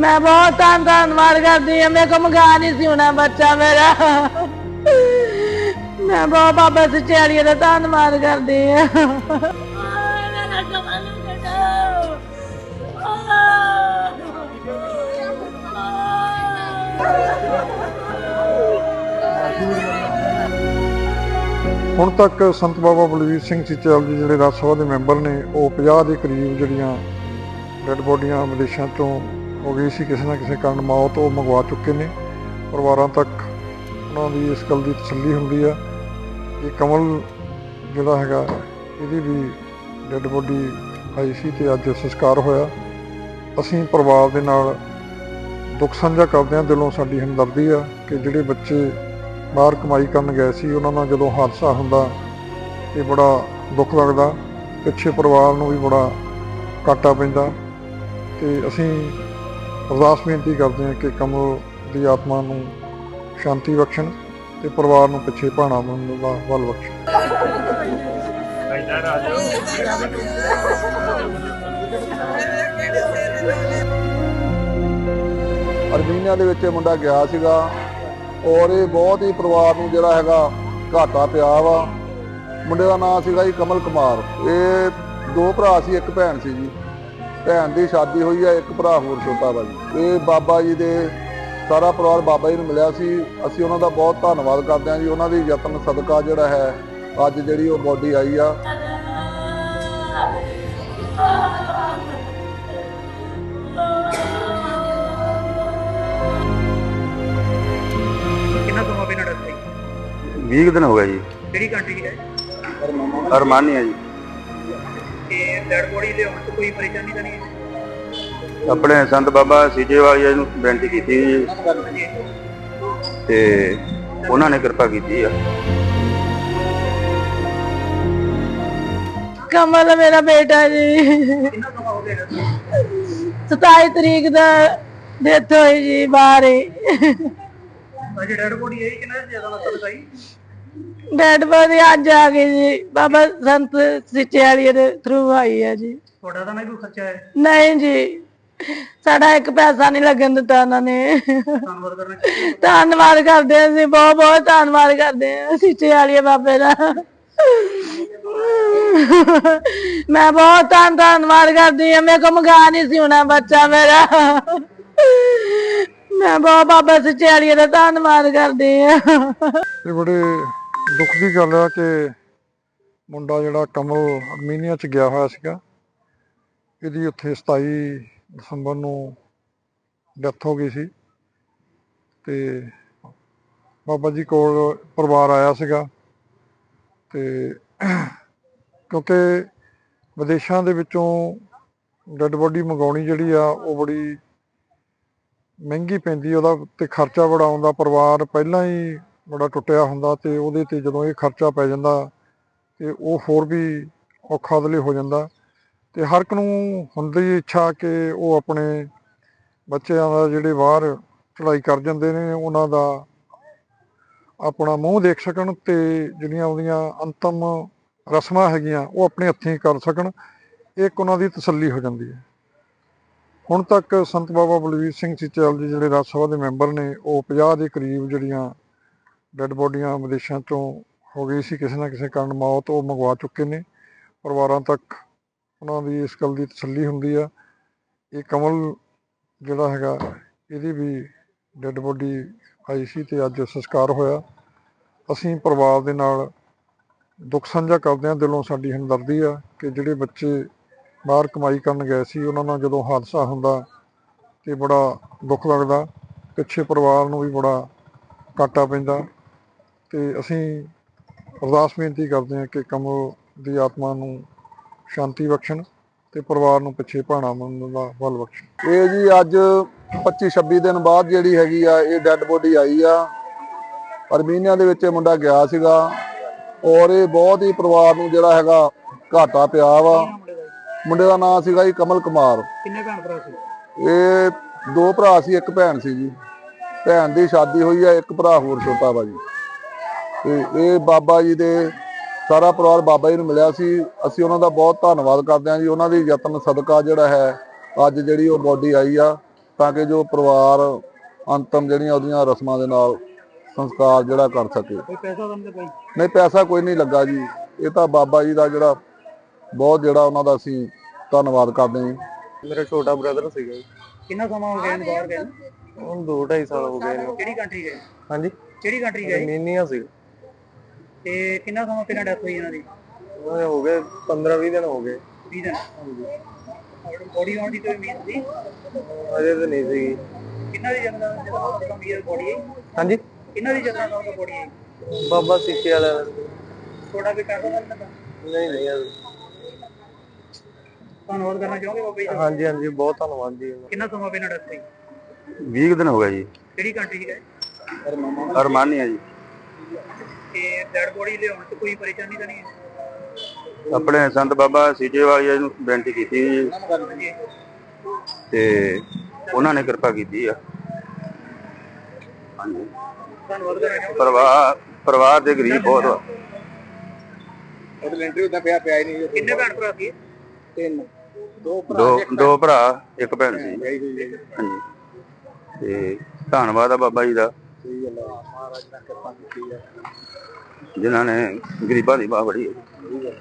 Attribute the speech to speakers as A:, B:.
A: ਮੈਂ ਬਹੁਤ ਧੰਨ ਧੰਨਵਾਦ ਕਰਦੀ ਹਾਂ, ਮੇਰੇ ਕੋ ਮੰਗਾ ਨਹੀਂ ਸੀ ਹੋਣਾ ਬੱਚਾ ਮੇਰਾ। ਮੈਂ ਬਹੁਤ ਬਾਬਾ ਸਚਿਆਰੀਏ ਦਾ ਧੰਨਵਾਦ ਕਰਦੀ ਹਾਂ।
B: ਹੁਣ ਤੱਕ ਸੰਤ ਬਾਬਾ ਬਲਵੀਰ ਸਿੰਘ ਸੀਚਲ ਜੀ ਜਿਹੜੇ ਰਾਜ ਸਭਾ ਦੇ ਮੈਂਬਰ ਨੇ, ਉਹ 50 ਦੇ ਕਰੀਬ ਜਿਹੜੀਆਂ ਡੈੱਡ ਬੋਡੀਆਂ ਵਿਦੇਸ਼ਾਂ ਤੋਂ ਹੋ ਗਈ ਸੀ, ਕਿਸੇ ਨਾ ਕਿਸੇ ਕਾਰਨ ਮੌਤ ਉਹ ਮੰਗਵਾ ਚੁੱਕੇ ਨੇ। ਪਰਿਵਾਰਾਂ ਤੱਕ ਉਹਨਾਂ ਦੀ ਇਸ ਗੱਲ ਦੀ ਤਸੱਲੀ ਹੁੰਦੀ ਆ ਇਹ ਕਮਲ ਜਿਹੜਾ ਹੈਗਾ, ਇਹਦੀ ਵੀ ਡੈੱਡ ਬੋਡੀ ਆਈ ਸੀ ਤੇ ਅੱਜ ਸੰਸਕਾਰ ਹੋਇਆ। ਅਸੀਂ ਪਰਿਵਾਰ ਦੇ ਨਾਲ ਦੁੱਖ ਸਾਂਝਾ ਕਰਦੇ ਹਾਂ, ਦਿਲੋਂ ਸਾਡੀ ਹਮਦਰਦੀ ਆ ਕਿ ਜਿਹੜੇ ਬੱਚੇ ਬਾਹਰ ਕਮਾਈ ਕਰਨ ਗਏ ਸੀ, ਉਹਨਾਂ ਨਾਲ ਜਦੋਂ ਹਾਦਸਾ ਹੁੰਦਾ, ਇਹ ਬੜਾ ਦੁੱਖ ਲੱਗਦਾ। ਪਿੱਛੇ ਪਰਿਵਾਰ ਨੂੰ ਵੀ ਬੜਾ ਕਾਟਾ ਪੈਂਦਾ ਤੇ ਅਸੀਂ ਅਰਦਾਸ ਬੇਨਤੀ ਕਰਦੇ ਹਾਂ ਕਿ ਕਮਲ ਦੀ ਆਤਮਾ ਨੂੰ ਸ਼ਾਂਤੀ ਬਖਸ਼ਣ ਤੇ ਪਰਿਵਾਰ ਨੂੰ ਪਿੱਛੇ ਭਾਣਾ ਮੰਨਣ ਦਾ ਬਲ ਬਖਸ਼ਣ। ਅਰਮੀਨੀਆ ਦੇ ਵਿੱਚ ਇਹ ਮੁੰਡਾ ਗਿਆ ਸੀਗਾ ਔਰ ਇਹ ਬਹੁਤ ਹੀ ਪਰਿਵਾਰ ਨੂੰ ਜਿਹੜਾ ਹੈਗਾ ਘਾਟਾ ਪਿਆ ਵਾ। ਮੁੰਡੇ ਦਾ ਨਾਮ ਸੀਗਾ ਜੀ ਕਮਲ ਕੁਮਾਰ। ਇਹ ਦੋ ਭਰਾ ਸੀ, ਇੱਕ ਭੈਣ ਸੀ ਜੀ। ਭੈਣ ਦੀ ਸ਼ਾਦੀ ਹੋਈ ਹੈ ਇੱਕ ਭਰਾ ਹੋਰ ਛੋਟਾ ਵਾ ਜੀ। ਇਹ ਬਾਬਾ ਜੀ ਦੇ ਸਾਰਾ ਪਰਿਵਾਰ ਬਾਬਾ ਜੀ ਨੂੰ ਮਿਲਿਆ ਸੀ। ਅਸੀਂ ਉਹਨਾਂ ਦਾ ਬਹੁਤ ਧੰਨਵਾਦ ਕਰਦੇ ਹਾਂ ਜੀ। ਉਹਨਾਂ ਦੀ ਯਤਨ ਸਦਕਾ ਜਿਹੜਾ ਹੈ ਅੱਜ ਜਿਹੜੀ ਉਹ ਬੋਡੀ ਆਈ ਆ।
C: ਕਿੰਨਾ ਸਮਾਂ ਬਿਨਾਂ ਡਰਦੇ
D: 20 ਕੁ ਦਿਨ ਹੋ ਗਏ ਜੀ।
C: ਕਿਹੜੀ ਕੰਟਰੀ ਹੈ?
D: ਅਰਮਾਨੀਆ ਜੀ।
C: ਕਿ ਡੈਡ ਬੋਡੀ ਦੇ ਆਉਣ ਤੋਂ ਕੋਈ ਪਰੇਸ਼ਾਨੀ ਤਾਂ ਨਹੀਂ ਹੈ?
D: ਆਪਣੇ ਸੰਤ ਬਾਬਾ ਸੀਜੇ ਵਾਲੀ ਨੂੰ ਬੇਨਤੀ ਕੀਤੀ ਜੀ। ਤੇ ਉਹਨਾਂ ਨੇ ਕਿਰਪਾ ਕੀਤੀ ਆ।
A: ਕਮਲ ਮੇਰਾ ਬੇਟਾ ਜੀ।
C: ਕਿੰਨਾ ਸਮਾਂ ਹੋ ਗਿਆ
A: 27 ਤਰੀਕ ਦਾ ਡੈਥ ਹੋਈ ਜੀ ਬਾਹਰ ਹੀ।
C: ਅਜੇ ਡੈਡ ਬੋਡੀ ਹੈ ਕਿੰਨਾ ਜ਼ਿਆਦਾ ਮਤਲਬ ਸਹੀ
A: ਬੋਡੀ ਅੱਜ ਆ ਗਈ ਜੀ। ਬਾਬਾ ਸੰਤ ਸਿਚਿਆਰੀਏ ਦੇ ਥਰੂ ਆਈ ਹੈ ਜੀ।
C: ਤੁਹਾਡਾ ਤਾਂ ਨਹੀਂ ਕੋਈ ਖਰਚਾ ਹੈ
A: ਨਹੀਂ ਜੀ। ਸਾਡਾ ਇੱਕ ਪੈਸਾ ਨਹੀਂ ਲੱਗਣ ਦਿੱਤਾ ਉਹਨਾਂ ਨੇ।
C: ਧੰਨਵਾਦ ਕਰਨਾ ਚਾਹੀਦਾ
A: ਧੰਨਵਾਦ ਕਰਦੇ ਹਾਂ ਅਸੀਂ ਬਹੁਤ ਬਹੁਤ ਧੰਨਵਾਦ ਕਰਦੇ ਹਾਂ ਸਿੱਚੇ ਵਾਲੀਏ ਬਾਬੇ ਦਾ। ਮੈਂ ਬਹੁਤ ਧੰਨ ਧੰਨਵਾਦ ਕਰਦੀ ਹਾਂ। ਮੇਰੇ ਕੋ ਮੰਗਾ ਨਹੀਂ ਸੀ ਹੋਣਾ ਬੱਚਾ ਮੇਰਾ। ਮੈਂ ਬਹੁਤ ਬਾਬਾ ਸਿੱਚੇ ਵਾਲੀਏ ਦਾ ਧੰਨਵਾਦ ਕਰਦੀ ਹਾਂ।
B: ਇਹ ਬੜੇ ਦੁੱਖ ਦੀ ਗੱਲ ਆ ਕਿ ਮੁੰਡਾ ਜਿਹੜਾ ਕਮਲ ਅਰਮੀਨੀਆ ਚ ਗਿਆ ਹੋਇਆ ਸੀਗਾ, ਇਹਦੀ ਉੱਥੇ 27 ਦਸੰਬਰ ਨੂੰ ਡੈਥ ਹੋ ਗਈ ਸੀ ਤੇ ਬਾਬਾ ਜੀ ਕੋਲ ਪਰਿਵਾਰ ਆਇਆ ਸੀਗਾ ਤੇ ਕਿਉਂਕਿ ਵਿਦੇਸ਼ਾਂ ਦੇ ਵਿੱਚੋਂ ਡੈੱਡ ਬੋਡੀ ਮੰਗਾਉਣੀ ਜਿਹੜੀ ਆ, ਉਹ ਬੜੀ ਮਹਿੰਗੀ ਪੈਂਦੀ, ਉਹਦਾ ਤੇ ਖਰਚਾ ਬੜਾ ਆਉਂਦਾ, ਪਰਿਵਾਰ ਪਹਿਲਾਂ ਹੀ ਬੜਾ ਟੁੱਟਿਆ ਹੁੰਦਾ ਤੇ ਉਹਦੇ ਤੇ ਜਦੋਂ ਇਹ ਖਰਚਾ ਪੈ ਜਾਂਦਾ ਤੇ ਉਹ ਹੋਰ ਵੀ ਔਖਾ ਉਹਦੇ ਲਈ ਹੋ ਜਾਂਦਾ ਤੇ ਹਰ ਇੱਕ ਨੂੰ ਹੁੰਦੀ ਇੱਛਾ ਕਿ ਉਹ ਆਪਣੇ ਬੱਚਿਆਂ ਦਾ ਜਿਹੜੇ ਬਾਹਰ ਚੜ੍ਹਾਈ ਕਰ ਜਾਂਦੇ ਨੇ, ਉਹਨਾਂ ਦਾ ਆਪਣਾ ਮੂੰਹ ਦੇਖ ਸਕਣ ਤੇ ਜਿਹੜੀਆਂ ਉਹਦੀਆਂ ਅੰਤਮ ਰਸਮਾਂ ਹੈਗੀਆਂ ਉਹ ਆਪਣੇ ਹੱਥੀਂ ਕਰ ਸਕਣ ਇੱਕ ਉਹਨਾਂ ਦੀ ਤਸੱਲੀ ਹੋ ਜਾਂਦੀ ਹੈ। ਹੁਣ ਤੱਕ ਸੰਤ ਬਾਬਾ ਬਲਵੀਰ ਸਿੰਘ ਸੀਚਲ ਜੀ ਜਿਹੜੇ ਰਾਜ ਸਭਾ ਦੇ ਮੈਂਬਰ ਨੇ, ਉਹ 50 ਦੇ ਕਰੀਬ ਜਿਹੜੀਆਂ ਡੈੱਡ ਬੋਡੀਆਂ ਵਿਦੇਸ਼ਾਂ ਤੋਂ ਹੋ ਗਈ ਸੀ, ਕਿਸੇ ਨਾ ਕਿਸੇ ਕਾਰਨ ਮੌਤ ਉਹ ਮੰਗਵਾ ਚੁੱਕੇ ਨੇ। ਪਰਿਵਾਰਾਂ ਤੱਕ ਉਹਨਾਂ ਦੀ ਇਸ ਗੱਲ ਦੀ ਤਸੱਲੀ ਹੁੰਦੀ ਆ। ਇਹ ਕਮਲ ਜਿਹੜਾ ਹੈਗਾ, ਇਹਦੀ ਵੀ ਡੈੱਡ ਬੋਡੀ ਆਈ ਸੀ ਤੇ ਅੱਜ ਸੰਸਕਾਰ ਹੋਇਆ। ਅਸੀਂ ਪਰਿਵਾਰ ਦੇ ਨਾਲ ਦੁੱਖ ਸਾਂਝਾ ਕਰਦੇ ਹਾਂ, ਦਿਲੋਂ ਸਾਡੀ ਹਮਦਰਦੀ ਆ ਕਿ ਜਿਹੜੇ ਬੱਚੇ ਬਾਹਰ ਕਮਾਈ ਕਰਨ ਗਏ ਸੀ, ਉਹਨਾਂ ਨਾਲ ਜਦੋਂ ਹਾਦਸਾ ਹੁੰਦਾ ਤੇ ਬੜਾ ਦੁੱਖ ਲੱਗਦਾ। ਪਿੱਛੇ ਪਰਿਵਾਰ ਨੂੰ ਵੀ ਬੜਾ ਕਾਟਾ ਪੈਂਦਾ। ਤੇ ਅਸੀਂ ਅਰਦਾਸ ਬੇਨਤੀ ਕਰਦੇ ਹਾਂ ਕਿ ਕਮਲ ਦੀ ਆਤਮਾ ਨੂੰ ਸ਼ਾਂਤੀ ਬਖਸ਼ਣ ਤੇ ਪਰਿਵਾਰ ਨੂੰ ਪਿੱਛੇ ਭਾਣਾ ਮੰਨਣ ਦਾ ਬਲ ਬਖਸ਼ਣ। ਇਹ ਜੀ ਅੱਜ 25 26 ਦਿਨ ਬਾਅਦ ਜਿਹੜੀ ਹੈਗੀ ਆ ਇਹ ਡੈੱਡ ਬੋਡੀ ਆਈ ਆ। ਅਰਮੀਨੀਆ ਦੇ ਵਿੱਚ ਇਹ ਮੁੰਡਾ ਗਿਆ ਸੀਗਾ ਔਰ ਇਹ ਬਹੁਤ ਹੀ ਪਰਿਵਾਰ ਨੂੰ ਜਿਹੜਾ ਹੈਗਾ ਘਾਟਾ ਪਿਆ ਵਾ। ਮੁੰਡੇ ਦਾ ਨਾਮ ਸੀਗਾ ਜੀ ਕਮਲ ਕੁਮਾਰ।
C: ਕਿੰਨੇ ਭੈਣ ਭਰਾ ਸੀ?
B: ਇਹ ਦੋ ਭਰਾ ਸੀ ਇੱਕ ਭੈਣ ਸੀ ਜੀ। ਭੈਣ ਦੀ ਸ਼ਾਦੀ ਹੋਈ ਹੈ ਇੱਕ ਭਰਾ ਹੋਰ ਛੋਟਾ ਵਾ ਜੀ। ਤੇ ਇਹ ਬਾਬਾ ਜੀ ਦੇ ਸਾਰਾ ਪਰਿਵਾਰ ਬਾਬਾ ਜੀ ਨੂੰ ਮਿਲਿਆ ਸੀ। ਅਸੀਂ ਉਹਨਾਂ ਦਾ ਬਹੁਤ ਧੰਨਵਾਦ ਕਰਦੇ ਹਾਂ ਜੀ। ਉਹਨਾਂ ਦੀ ਯਤਨ ਸਦਕਾ ਜਿਹੜਾ ਹੈ ਅੱਜ ਜਿਹੜੀ ਉਹ ਬੋਡੀ ਆਈ ਆ
E: ਤਾਂ ਕਿ ਜੋ ਪਰਿਵਾਰ ਅੰਤਮ ਜਿਹੜੀਆਂ ਉਹਦੀਆਂ ਰਸਮਾਂ ਦੇ ਨਾਲ ਸੰਸਕਾਰ ਜਿਹੜਾ ਕਰ ਸਕੇ।
C: ਕੋਈ ਪੈਸਾ ਕੋਈ
E: ਨਹੀਂ ਪੈਸਾ ਕੋਈ ਨਹੀਂ ਲੱਗਾ ਜੀ। ਇਹ ਤਾਂ ਬਾਬਾ ਜੀ ਦਾ ਜਿਹੜਾ ਬਹੁਤ ਜਿਹੜਾ ਉਹਨਾਂ ਦਾ ਅਸੀਂ ਧੰਨਵਾਦ ਕਰਦੇ ਹਾਂ
F: ਮੇਰਾ ਛੋਟਾ ਬ੍ਰਦਰ ਸੀਗਾ ਜੀ।
C: ਕਿੰਨਾ ਸਮਾਂ ਹੋ ਗਿਆ ਇਹਨੂੰ ਬਾਹਰ ਗਏ ਨੂੰ?
F: ਹੁਣ 2 2.5 ਸਾਲ ਹੋ ਗਏ
C: ਕਿਹੜੀ ਕੰਟਰੀ ਗਏ?
F: ਹਾਂਜੀ।
C: ਕਿਹੜੀ ਕੰਟਰੀ ਗਏ?
F: ਅਰਮੀਨੀਆ ਸੀ
C: ਤੇ ਕਿੰਨਾ ਸਮਾਂ ਪਹਿਲਾਂ ਡੈਥ ਹੋਈ ਇਹਨਾਂ ਦੀ?
F: ਉਹ ਹੋ ਗਏ 15 20 ਦਿਨ ਹੋ ਗਏ।
C: 20 ਦਿਨ ਬੋਡੀ ਆਉਣ ਦੀ ਕੋਈ ਉਮੀਦ ਸੀ?
F: ਅਜੇ ਤਾਂ ਨਹੀਂ ਸੀ
C: ਕਿੰਨਾ ਦੀ ਜਨਮ ਜਦੋਂ ਕਮੀਰ ਬੋਡੀ ਹੈ
F: ਹਾਂਜੀ?
C: ਕਿੰਨਾ ਦੀ ਜਨਮ ਦਾ ਬੋਡੀ ਹੈ
F: ਬਾਬਾ ਸਿੱਖੇ ਵਾਲਾ।
C: ਥੋੜਾ ਵੀ ਕਰ ਦੋ
F: ਨਹੀਂ ਨਹੀਂ ਅਜੇ।
C: ਧੰਨਵਾਦ ਕਰਨਾ ਚਾਹੋਗੇ ਬਾਬਾ ਜੀ ਦਾ?
F: ਹਾਂਜੀ ਹਾਂਜੀ ਬਹੁਤ ਧੰਨਵਾਦ ਜੀ।
C: ਕਿੰਨਾ ਸਮਾਂ ਪਹਿਲਾਂ ਡੈਥ ਹੋਈ?
D: 20 ਕੁ ਦਿਨ ਹੋ ਗਏ ਜੀ।
C: ਕਿਹੜੀ ਕੰਟਰੀ ਗਏ?
D: ਅਰਮਾਨੀਆ ਜੀ।
C: ਤੇ ਡੈਡ ਬੋਡੀ ਲਿਆਉਣ ਚ ਕੋਈ ਪਰੇਸ਼ਾਨੀ ਤਾਂ ਨਹੀਂ ਹੈ?
D: ਆਪਣੇ ਸੰਤ ਬਾਬਾ ਸੀਜੇ ਵਾਲੀਆ ਨੂੰ ਬੇਨਤੀ ਕੀਤੀ ਜੀ। ਤੇ ਉਹਨਾਂ ਨੇ ਕਿਰਪਾ ਕੀਤੀ ਆ। ਹਾਂਜੀ।
C: ਧੰਨਵਾਦ ਕਰਨਾ ਚਾਹੋਗੇ
D: ਪਰਿਵਾਰ ਪਰਿਵਾਰ ਦੇ ਗਰੀਬ ਬਹੁਤ ਵਾ
C: ਕਿੰਨੇ ਭੈਣ ਭਰਾ ਸੀ
D: ਦੋ ਦੋ ਭਰਾ ਇੱਕ ਭੈਣ ਸੀ। ਹਾਂਜੀ। ਤੇ ਧੰਨਵਾਦ ਆ ਬਾਬਾ ਜੀ ਦਾ। ਮਹਾਰਾਜ ਕਿਰਪਾ ਕੀਤੀ ਜਿਨ੍ਹਾਂ ਨੇ ਗਰੀਬਾਂ ਦੀ ਬਾਹ ਬੜੀ ਹੈ।